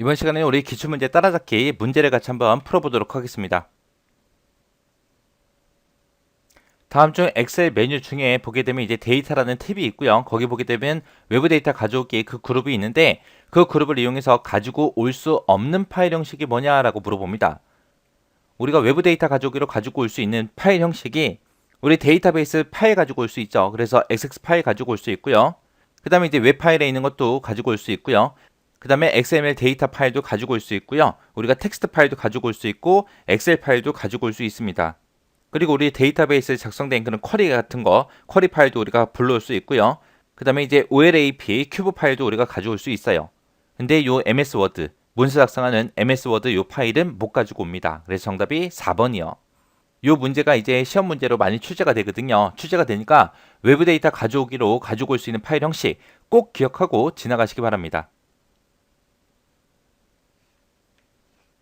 이번 시간에 우리 기출문제 따라잡기 문제를 같이 한번 풀어보도록 하겠습니다. 다음 중 엑셀 메뉴 중에 보게 되면 이제 데이터라는 탭이 있고요. 거기 보게 되면 외부 데이터 가져오기 그 그룹이 있는데 그 그룹을 이용해서 가지고 올 수 없는 파일 형식이 뭐냐라고 물어봅니다. 우리가 외부 데이터 가져오기로 가지고 올 수 있는 파일 형식이 우리 데이터베이스 파일 가지고 올 수 있죠. 그래서 XX 파일 가지고 올 수 있고요. 그 다음에 이제 웹 파일에 있는 것도 가지고 올 수 있고요. 그 다음에 XML 데이터 파일도 가지고 올 수 있고요. 우리가 텍스트 파일도 가지고 올 수 있고 엑셀 파일도 가지고 올 수 있습니다. 그리고 우리 데이터베이스에 작성된 그런 쿼리 같은 거, 쿼리 파일도 우리가 불러올 수 있고요. 그 다음에 이제 OLAP 큐브 파일도 우리가 가져올 수 있어요. 근데 요 MS 워드, 문서 작성하는 MS 워드 요 파일은 못 가지고 옵니다. 그래서 정답이 4번이요. 요 문제가 이제 시험 문제로 많이 출제가 되거든요. 출제가 되니까 외부 데이터 가져오기로 가지고 올 수 있는 파일 형식 꼭 기억하고 지나가시기 바랍니다.